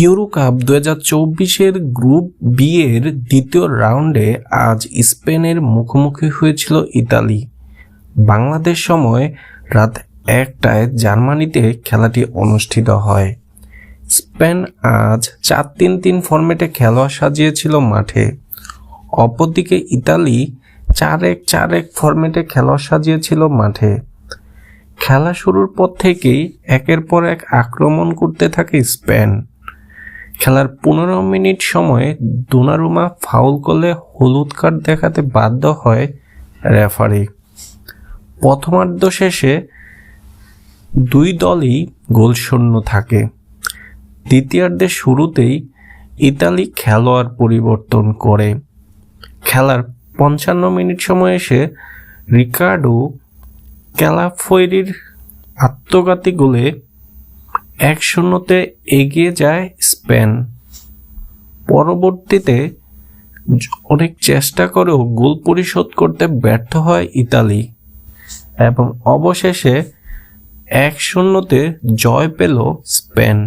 Euro cup দু হাজার চব্বিশের গ্রুপ বি এর দ্বিতীয় রাউন্ডে আজ স্পেনের মুখোমুখি হয়েছিল ইতালি। বাংলাদেশ সময় রাত একটায় জার্মানিতে খেলাটি অনুষ্ঠিত হয়। স্পেন আজ চার তিন তিন ফরম্যাটে খেলোয়াড় সাজিয়েছিল মাঠে। অপরদিকে ইতালি চার এক চার এক ফরম্যাটে খেলোয়াড় সাজিয়েছিল মাঠে। খেলা শুরুর পর থেকেই একের পর এক আক্রমণ করতে থাকে স্পেন। খেলার পনেরো মিনিট সময়ে দোনারুমা ফাউল করলে হলুদ কার্ড দেখাতে বাধ্য হয় রেফারি। প্রথমার্ধ শেষে দুই দলই গোলশূন্য থাকে। দ্বিতীয়ার্ধের শুরুতেই ইতালি খেলোয়াড় পরিবর্তন করে। খেলার পঞ্চান্ন মিনিট সময় এসে রিকার্ডো ক্যালাফৈরির আত্মঘাতী গোলে এক শূন্যতে এগিয়ে যায় স্পেন। পরবর্তীতে অনেক চেষ্টা করেও গোল পরিশোধ করতে ব্যর্থ হয় ইতালি এবং অবশেষে এক শূন্যতে জয় পেল স্পেন।